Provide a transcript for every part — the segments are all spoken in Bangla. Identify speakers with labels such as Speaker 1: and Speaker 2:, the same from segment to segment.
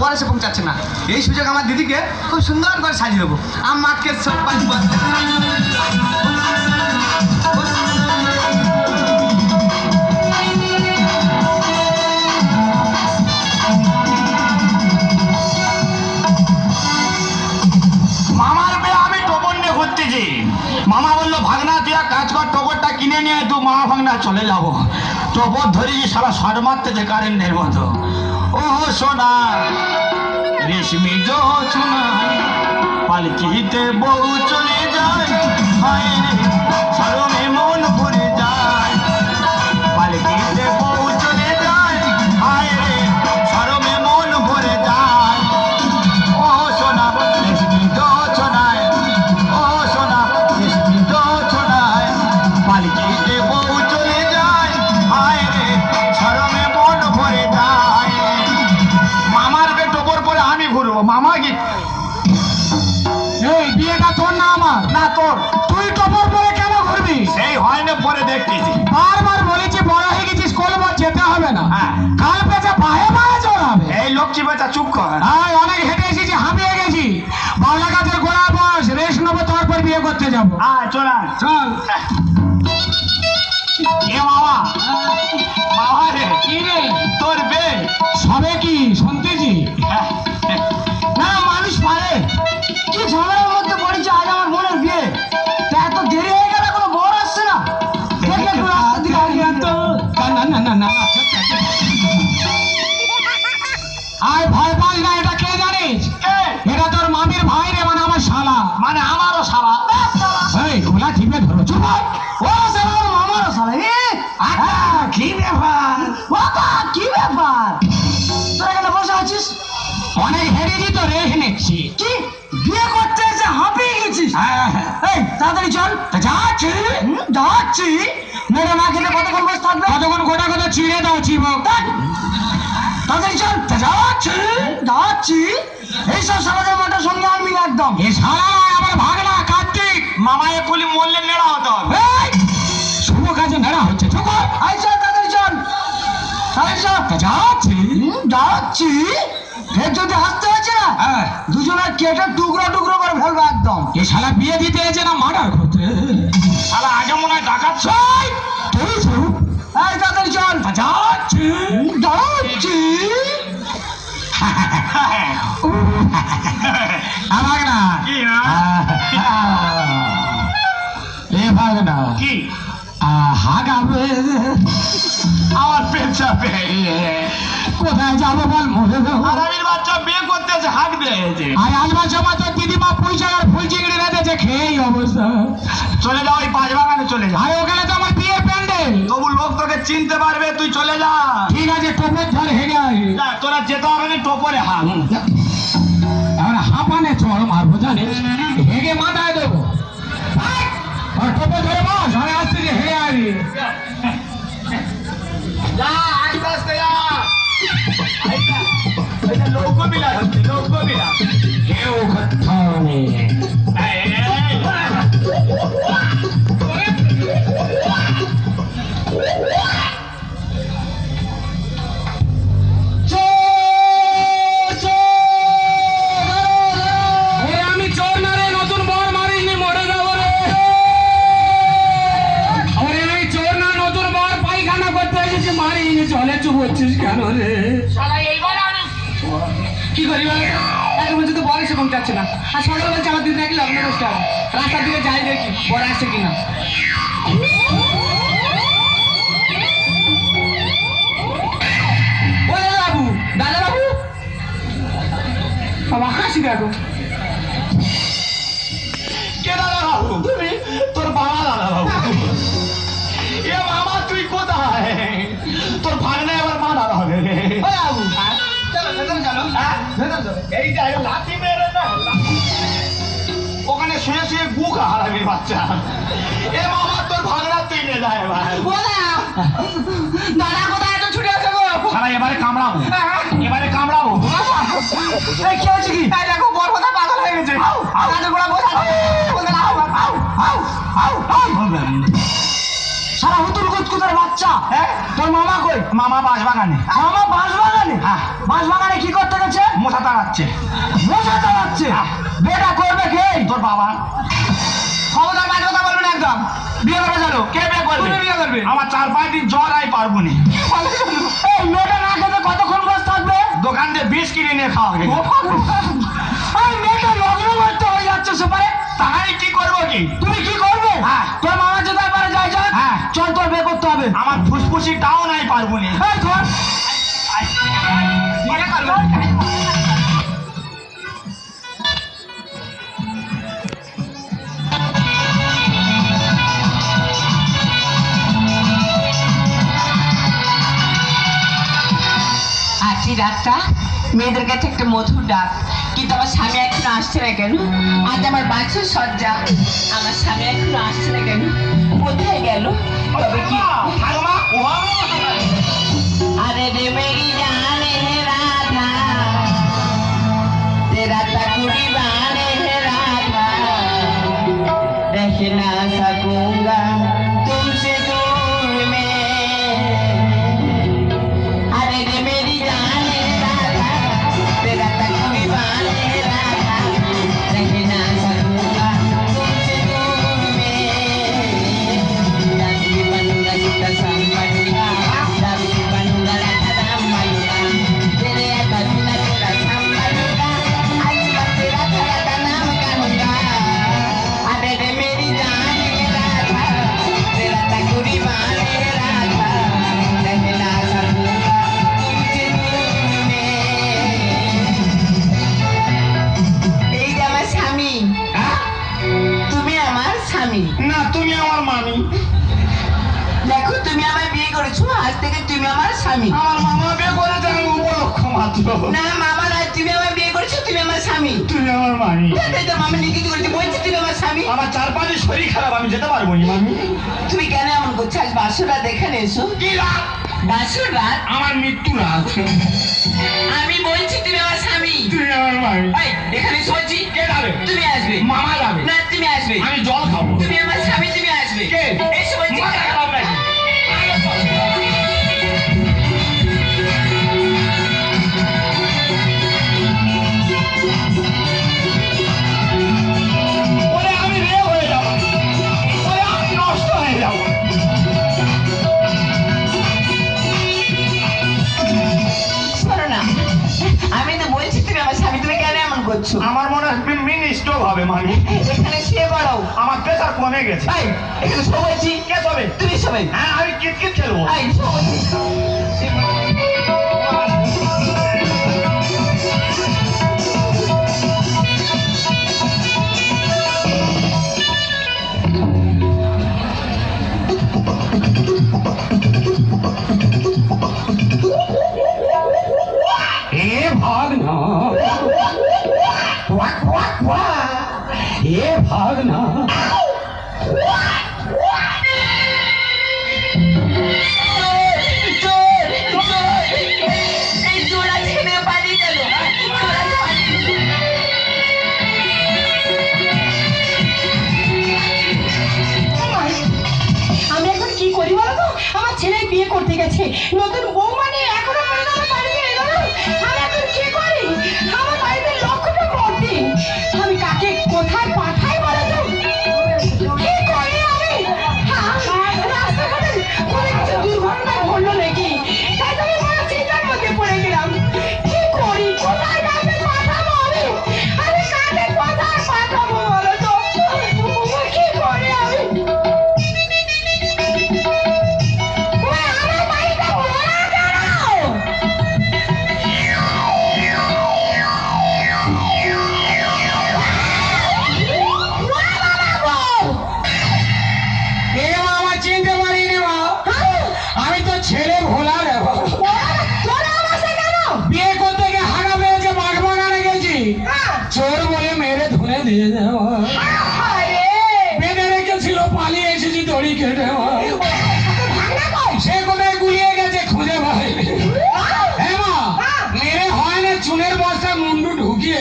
Speaker 1: বর এসে পৌঁছাচ্ছে না। এই সুযোগ আমার দিদিকে খুব সুন্দর করে সাজিয়ে দেবো। আমাকে
Speaker 2: বিয়ে কিনে নিয়ে চলে যাব। টবর ধরেছি, সারা শট মারতেছে কারেন্টের মতো। ও সোনা রেশমি জোছনা পালকিতে বউ চলে যায়। লক্ষ্মী বেচা চুপ কর।
Speaker 3: আয় অনেক হেঁটে এসেছি হাঁপিয়ে গেছি। বাংলা গাছের গোড়া বস রেস্ট নেব তারপর বিয়ে করতে যাব।
Speaker 2: আয় চল।
Speaker 3: চল।
Speaker 2: এ মামা মামা
Speaker 1: গোলা
Speaker 3: টিপে চুপ
Speaker 1: ও সালা ওর মামারও সালা
Speaker 3: কি ব্যাপার?
Speaker 1: বাবা কি ব্যাপার? তোরা এখানে বসে আছিস?
Speaker 3: অনেক হেরেছি তো রেখ নিচ্ছি।
Speaker 1: কি? বিয়ে করতে এসে হাঁপিয়ে গেছিস?
Speaker 3: হ্যাঁ,
Speaker 1: এই তাড়াতাড়ি চল।
Speaker 3: যাচ্ছি।
Speaker 1: যাচ্ছি। মেরে না খেলে কতক্ষণ বসে থাকবে?
Speaker 3: কতক্ষণ গোটা কথা চিড়ে দাও
Speaker 1: ধ্যাৎ। তাড়াতাড়ি চল।
Speaker 3: যাচ্ছি।
Speaker 1: যাচ্ছি। এইসব সারাদের মোটর সঙ্গে আনবি একদম।
Speaker 3: এ শালা আমার ভাগনা কার্তিক
Speaker 2: মামা কুলি মরলে নেড়া হতে হবে।
Speaker 3: শুভ কাজে নেড়া হচ্ছে। চুপ কর।
Speaker 1: আই চল তাড়াতাড়ি চল। তাড়াতাড়ি চল।
Speaker 3: তা যাচ্ছি।
Speaker 1: ফের যদি আসতে হচ্ছে না
Speaker 3: হ্যাঁ,
Speaker 1: দুজনের কেটে টুকরো টুকরো করে ফেলব একদম।
Speaker 3: এ শালা বিয়ে দিতে এসে না মার্ডার করতে?
Speaker 2: শালা আগে মনে হয় ডাকাচ্ছ
Speaker 3: এই, তুই চুপ।
Speaker 1: এই তাড়াতাড়ি চল।
Speaker 3: যাচ্ছি।
Speaker 1: যাচ্ছি।
Speaker 3: আ, ভাগনা
Speaker 2: কি, হ্যাঁ?
Speaker 3: এ ভাগনা।
Speaker 2: কি?
Speaker 3: হাগাবে।
Speaker 2: আমার পেট চাপে।
Speaker 3: কোথায় যাব বল মরে
Speaker 2: আরামির বাচ্চা বিয়ে করতে আছে দিয়েছে
Speaker 3: আর আসবার সময় তোর দিদিমা পয়সা আর ফুল চিংড়ি রেখেছে খেয়েই অবস্থা।
Speaker 2: চলে যাও ওই পাঁচ বাগানে চলে যা
Speaker 3: আর ওখানে তো আমার বিয়ের প্যান্ডেল।
Speaker 2: তবু লোক তোকে চিনতে পারবে তুই চলে যা।
Speaker 3: ঠিক আছে টোপের ধর হেগে
Speaker 2: তোরা যেতে হবে না টোপরে হাঁক
Speaker 3: এবার হাঁপানে চড় মারবো জানিস? হেগে মাথায়! আর টোপে ধরে বস আমি আসছি
Speaker 4: বাবা হাসি দেখো।
Speaker 2: কে দাদা বাবু? তুমি? তোর বাবা দাদা বাবু। এ মামা তুই কোথায়? তোর ভাগনা এবার মা দাদা হবে
Speaker 1: বাবু
Speaker 2: হ্যাঁ? না ওখানে শুয়ে শুয়ে গু হারাবি বাচ্চা। এ মামা তোর ভাগনা তুই নিয়ে যায় এবার।
Speaker 4: দাদা কোথায় ছুটে আছে গো।
Speaker 2: এবারে কামড়াবো। এবারে কামড়াবো।
Speaker 1: এই কি হচ্ছে কি?
Speaker 4: এই দেখো বর কোথায়? পাগল হয়ে গেছে। গাছের গোড়া বসে বলতে না, আউ, আউ, আউ, আউ, আউ।
Speaker 1: সারা হুতুল কুচকুতার বাচ্চা।
Speaker 2: হ্যাঁ?
Speaker 1: তোর মামা কই?
Speaker 2: মামা বাস বাগানে
Speaker 1: মামা বাঁশ বাগানে
Speaker 2: হ্যাঁ।
Speaker 1: বাঁশ বাগানে কি করতে গেছে?
Speaker 2: মশা তাড়াচ্ছে।
Speaker 1: মশা চালাচ্ছে
Speaker 2: হ্যাঁ।
Speaker 1: বেটা করবে কে?
Speaker 2: তোর বাবা।
Speaker 4: খবরদার বাজে কথা বলবেন একদম।
Speaker 2: বিয়ে করবে জানো কে বিয়ে করবে?
Speaker 4: বিয়ে করবে।
Speaker 2: আমার চার পাঁচ দিন জ্বর আই পারব নি।
Speaker 1: এই মেয়েটা না খেতে কতক্ষণ
Speaker 2: দোকান দিয়ে বিষ কিনে নিয়ে খাওয়া
Speaker 1: মেয়েটা লগ্ন করতে হয়ে যাচ্ছে সুপারে।
Speaker 2: তাই কি করব কি?
Speaker 1: তুমি কি করবে?
Speaker 2: হ্যাঁ।
Speaker 1: তোর মামা যেতে পারে যাই যা
Speaker 2: হ্যাঁ।
Speaker 1: চল তোর বিয়ে করতে হবে।
Speaker 2: আমার ফুসফুসি টাও নাই পারব না।
Speaker 1: ধর।
Speaker 5: ডাকটা, মেয়েদের কাছে একটা মধুর ডাক। কিন্তু আমার স্বামী এখনও আসছে না কেন? আজ আমার বাচ্চার সজ্জা। আমার স্বামী এখনও আসছে না কেন? কোথায় গেল? তবে কি?
Speaker 2: আরে রে রাধা। রাধা।
Speaker 5: দেখে না স্বামী।
Speaker 2: আমার মামা বিয়ে করেছে আমি উপলক্ষ মাত্র
Speaker 5: না মামা না তুমি আমার বিয়ে করেছ তুমি আমার স্বামী।
Speaker 2: তুমি আমার মামি।
Speaker 5: তাই তো মামা লিখিত করেছে বলছি তুমি আমার স্বামী।
Speaker 2: আমার চার পাঁচের শরীর খারাপ আমি যেতে পারব নি মামি।
Speaker 5: তুমি কেন এমন করছ? আজ বাসুরা দেখে এসো
Speaker 2: কি রাত?
Speaker 5: বাসুর? রাত
Speaker 2: আমার মৃত্যু রাত।
Speaker 5: আমি বলছি তুমি আমার স্বামী।
Speaker 2: তুমি আমার মামি।
Speaker 5: এখানে বলছি
Speaker 2: কে যাবে?
Speaker 5: তুমি আসবে।
Speaker 2: মামা
Speaker 5: আমার
Speaker 2: মনে হয় মিনি স্টোভ হবে মামি
Speaker 5: এখানে শুয়ে বাড়াও
Speaker 2: আমার প্রেসার কমে গেছে।
Speaker 5: ভাই এখানে সবাই
Speaker 2: কে তবে
Speaker 5: তুমি সবাই
Speaker 2: হ্যাঁ আমি কিট কিট খেলব।
Speaker 5: এই,
Speaker 6: নতুন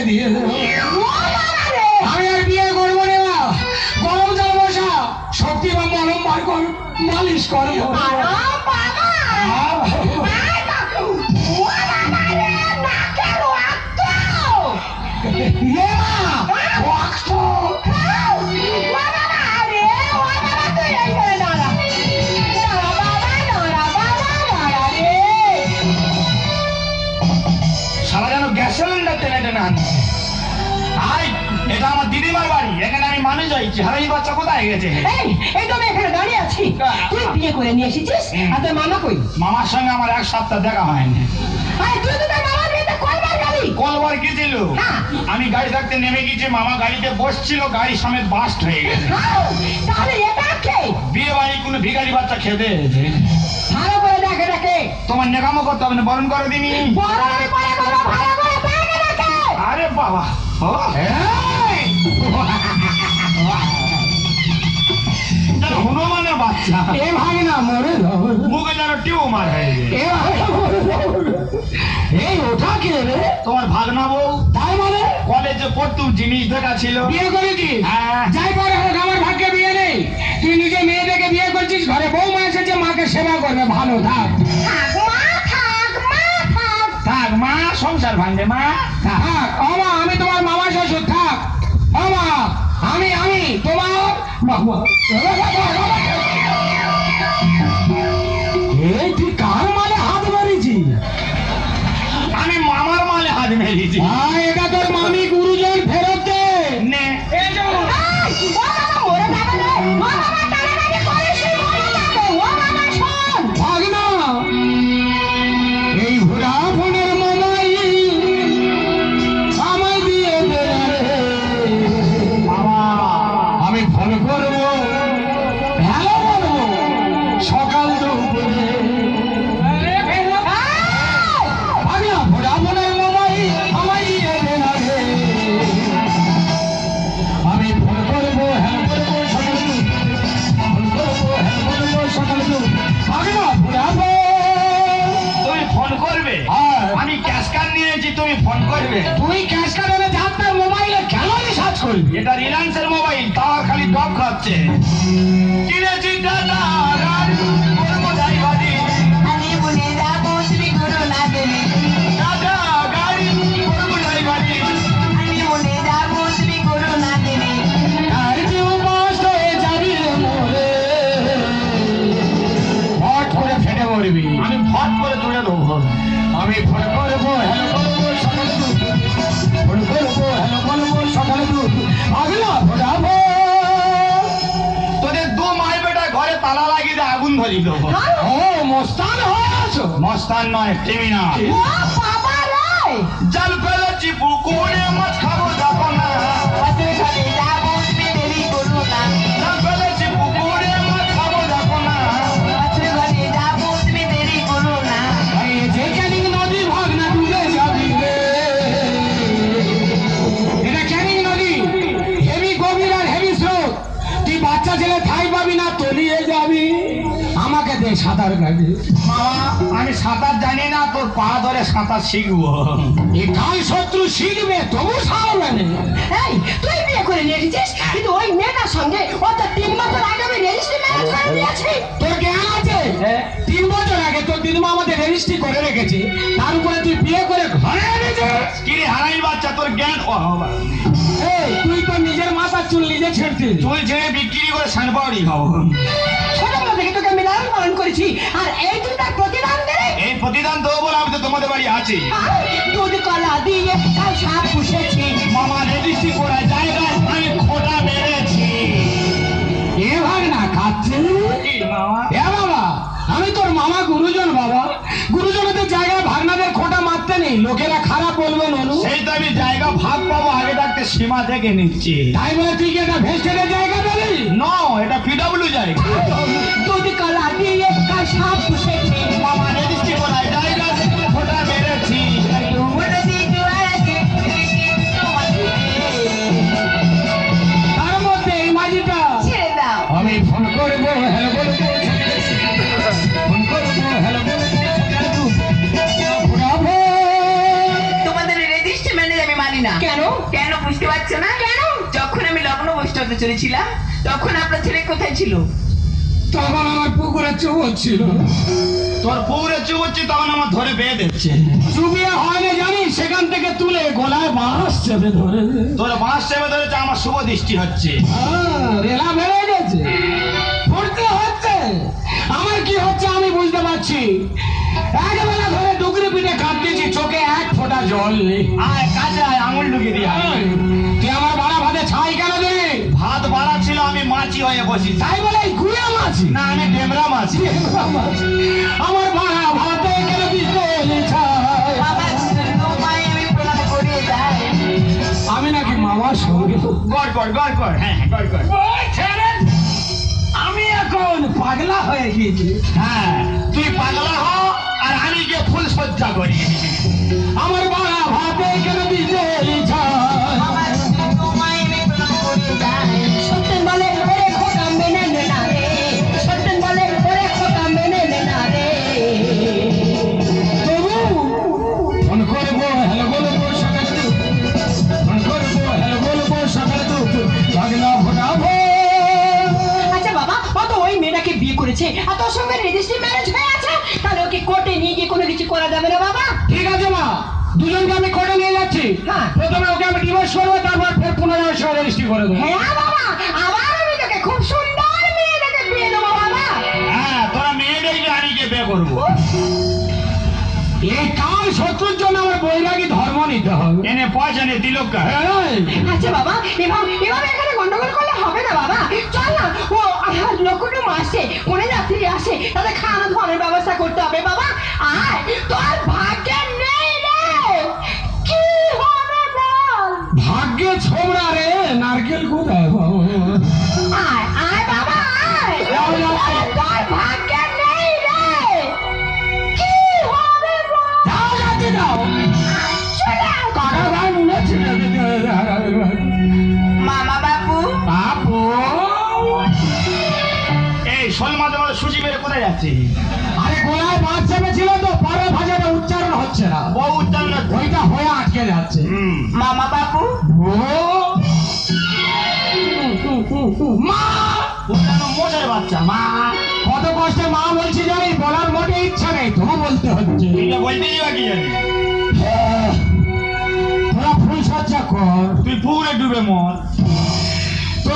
Speaker 3: দিয়ে দেবো আমি আর বিয়ে করব রে মা। গরম জল বসা। শক্তি বা মলম বার কর মালিশ করব
Speaker 2: মানুষ হয়েছি হারাই বাচ্চা কোথায় গেছে?
Speaker 6: এই এই তো আমি এখানে দাঁড়িয়ে আছি। তুই বিয়ে করে নিয়ে এসেছিস? আর তোর মামা কই?
Speaker 2: মামার সঙ্গে আমার এক সপ্তাহ দেখা হয়নি।
Speaker 6: আরে তুই তো তোর মামার বিয়েতে কয়বার গেলি।
Speaker 2: কলবার কি ছিল
Speaker 6: হ্যাঁ।
Speaker 2: আমি গাড়ি থাকতে নেমে গেছি মামা গাড়িতে বসছিল গাড়ি সমেত বাস্ট হয়ে গেছে।
Speaker 6: তাহলে এটা কে?
Speaker 2: বিয়ে বাড়ি কোনো ভিখারি বাচ্চা খেতে এসেছে।
Speaker 6: ভালো করে দেখে দেখে।
Speaker 2: তোমার নেকামো করতে হবে না বরণ করে দিনি।
Speaker 6: বড় আমি পরে করব ভালো করে দেখে দেখে।
Speaker 2: আরে বাবা ও
Speaker 3: এই!
Speaker 2: হনুমানের বাচ্চা।
Speaker 3: এ ভাই না মরে যাব
Speaker 2: মুখে যেন টিউমার হয়ে গেছে।
Speaker 3: এ ভাই এই ওটা কে রে?
Speaker 2: তোমার ভাগনা বউ।
Speaker 3: তাই মানে
Speaker 2: কলেজে পড়তুম জিনিস দেখা ছিল।
Speaker 3: বিয়ে করেছিস
Speaker 2: হ্যাঁ।
Speaker 3: যাই করে হোক আমার ভাগ্যে বিয়ে নেই। তুই নিজে মেয়ে দেখে বিয়ে করছিস ঘরে বৌমা এসেছে মাকে সেবা করবে ভালো থাক।
Speaker 6: থাক মা থাক মা থাক।
Speaker 2: থাক মা সংসার ভাঙবে মা।
Speaker 3: থাক। আমা আমি তোমার মামা শ্বশুর থাক। আমা আমি আমি তোমার এই তুই কার মালে হাত মারিছি
Speaker 2: আমি মামার মালে হাত মেরেছি।
Speaker 3: আমি
Speaker 2: ক্যাশ কার্ড নিয়েছি তুমি ফোন করবে।
Speaker 3: তুই ক্যাশ কার্ড এনে যা তার মোবাইলে কেন সার্চ করবি?
Speaker 2: এটা রিলায়েন্সের মোবাইল তাও খালি ডব খাচ্ছে। কিনেছি দাদা আগুন ধরিয়ে দেবো
Speaker 3: ও মস্তান হয়ে আছো?
Speaker 2: মস্তান নয় ক্রিমিনাল।
Speaker 6: ও বাবা রে!
Speaker 2: জাল ফেলেছি পুকুরে
Speaker 3: সাঁতার কাটে
Speaker 2: মামা আমি সাঁতার জানি না তোর পা ধরে সাঁতার শিখব।
Speaker 3: কাল শত্রু শিখবে তবু
Speaker 6: এই তুই বিয়ে করে নিয়ে এসেছিস? কিন্তু ওই মেয়েটার সঙ্গে ও তো তিন বছর আগে আমি রেজিস্ট্রি ম্যারেজ করে দিয়েছি।
Speaker 3: তোর জ্ঞান আছে? তিন বছর আগে তোর দিদিমা আমাদের রেজিস্ট্রি করে রেখেছে। তার উপরে তুই বিয়ে করে ঘরে এনেছিস?
Speaker 2: কি রে হারাই বাচ্চা তোর জ্ঞান? ও বাবা।
Speaker 3: এই তুই তো নিজের মাথার চুল নিজে ছেড়ছিস।
Speaker 2: চুল ছেড়ে বিক্রি করে সানপাউরি খাব।
Speaker 6: ছোটবেলা থেকে তোকে আমি লালন পালন করেছি। আর এই তুই তার প্রতিদান দেবে?
Speaker 2: এই প্রতিদান দেবো বলে আমি তো তোমাদের বাড়ি আছি।
Speaker 6: দুধ কলা দিয়ে কাল সাপ পুষেছি।
Speaker 2: মামা রেজিস্ট্রি করা জায়গায় আমি খোটা মেরেছি।
Speaker 3: এ ভাগ না খাচ্ছে। এ বাবা আমি তোর মামা গুরুজন বাবা। গুরুজনদের জায়গায় ভাগনাদের খোটা মারতে নেই। লোকেরা খারাপ বলবে ননু।
Speaker 2: সেই তো আমি জায়গা ভাগ পাবো আগে থাকতে সীমা থেকে নিচ্ছি।
Speaker 3: তাই বলে তুই কি এটা ভেস্টের জায়গা পেলি?
Speaker 2: নো এটা পিডব্লিউ জায়গা।
Speaker 5: না
Speaker 6: কেন
Speaker 5: যখন আমি লগ্ন বসতে হতে চলেছিলাম তখন আপনার ছেলে কোথায় ছিল?
Speaker 3: তখন আমার পুকুরে চুবো ছিল।
Speaker 2: তোর পুকুরে চুবচ্ছি তখন আমার ধরে বেয়ে দিচ্ছে।
Speaker 3: চুবিয়ে হয় না জানি সেখান থেকে তুলে গলায় বাঁশ চেপে ধরে
Speaker 2: তোর বাঁশ চেপে ধরেছে আমার শুভ দৃষ্টি হচ্ছে।
Speaker 3: আহ, রেলা বেড়ে গেছে পড়তে হচ্ছে। আমার কি হচ্ছে আমি বুঝতে পারছি। একবেলা ধরে ডুকরি পিঠে কাঁদতেছি চোখে এক ফোঁটা জল নেই।
Speaker 2: আয় কাছে আয় আঙুল ঢুকে দিয়ে আয়।
Speaker 3: এই, তুই আমার বাড়া ভাতে ছাই কেন দিলি
Speaker 2: ভাত বাড়া ছিল আমি মাছি হয়ে বসি।
Speaker 3: তাই বলে গুড়িয়া মাছি
Speaker 2: না আমি ডেমরা মাছি
Speaker 3: আমার বাড়া ভাতে কেন
Speaker 5: তোমায় আমি
Speaker 3: নাকি মামার সঙ্গে
Speaker 2: গড় কর গড় কর হ্যাঁ হ্যাঁ, গড়
Speaker 3: ছেড়ে আমি এখন পাগলা হয়ে গিয়েছি।
Speaker 2: হ্যাঁ তুই পাগলা হ আর আমি গিয়ে ফুল সজ্জা করি।
Speaker 3: আমার বাড়া ভাতে কেন দিতে
Speaker 5: করে
Speaker 3: দেবো।
Speaker 6: হ্যাঁ বাবা আবার আমি তোকে খুব সুন্দর মেয়ে দেখে বিয়ে দেবো বাবা।
Speaker 2: হ্যাঁ তোরা মেয়েদেরকে আমি গিয়ে বিয়ে করব।
Speaker 3: এই শত্রুর জন্য আমার বৈরাগী ধর্ম নিতে হবে।
Speaker 2: এনে পয়সা নিয়ে দিল কা
Speaker 6: আচ্ছা বাবা এভাবে এভাবে এখানে গন্ডগোল করলে হবে না বাবা। চল না ও আহ, লক্ষ্মীটু আসছে কোনে যাত্রী আসে তাদের খাওয়ানো ধনের ব্যবস্থা করতে হবে বাবা। আর তোর ভাগ্যে
Speaker 3: ভাগ্যে ছোবড়া রে নারকেল কোথায় বাবা?
Speaker 6: আয় আয় বাবা আয়।
Speaker 2: শোল মাঝে সুচি মেরে কোথায় যাচ্ছে?
Speaker 3: আরে গোলায় মাছ চেপেছিল তো পরে ভাজাটা উচ্চারণ হচ্ছে না।
Speaker 2: বউ উচ্চারণ
Speaker 3: ওইটা হয়ে আটকে যাচ্ছে।
Speaker 5: মামা বাবু?
Speaker 3: ও! মা!
Speaker 2: উচ্চারণ মোষের বাচ্চা মা।
Speaker 3: কত কষ্টে মা বলছি জানি বলার মোটে ইচ্ছা নেই তবু বলতে হচ্ছে।
Speaker 2: তুই তো বলতেই বা কি জানি।
Speaker 3: হ্যাঁ, তোরা ফুল সজ্জা কর।
Speaker 2: তুই পুকুরে ডুবে মর।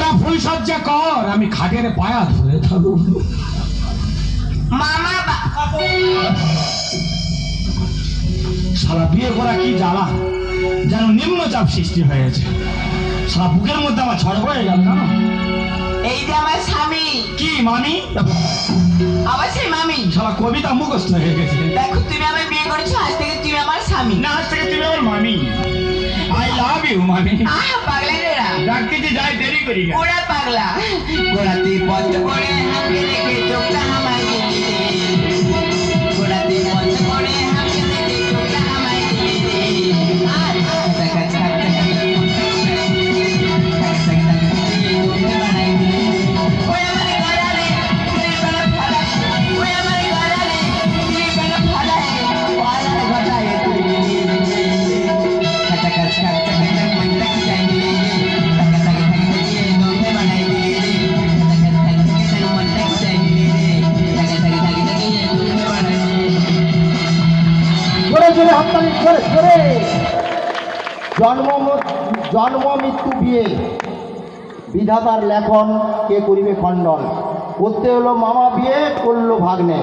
Speaker 3: তোরা ফুল সজ্জা কর আমি খাটের পায়া ধরে থাকব।
Speaker 5: মামা
Speaker 2: সারা বিয়ে করা কি জ্বালা? যেন নিম্নচাপ সৃষ্টি হয়েছে। সারা বুকের মধ্যে আমার ছড় হয়ে গেল জানো
Speaker 5: এই যে আমার স্বামী।
Speaker 2: কি মামি?
Speaker 5: আবার সেই মামি।
Speaker 2: সারা কবিতা মুখস্থ হয়ে গেছে।
Speaker 5: দেখো তুমি আমার বিয়ে করেছ আজ থেকে তুমি আমার স্বামী।
Speaker 2: না আজ থেকে তুমি আমার মামি। আই লাভ ইউ মামি
Speaker 5: পাগলা
Speaker 2: ডাকতেছি যাই দেরি করি?
Speaker 5: ওরা পাগলা। গোড়াতে বন্ধ করে হামকে রেখে চোখটা হামাই
Speaker 1: বিধাতার লেখন কে করিবে খণ্ডন? করতে হলো মামা বিয়ে করল ভাগ্নে।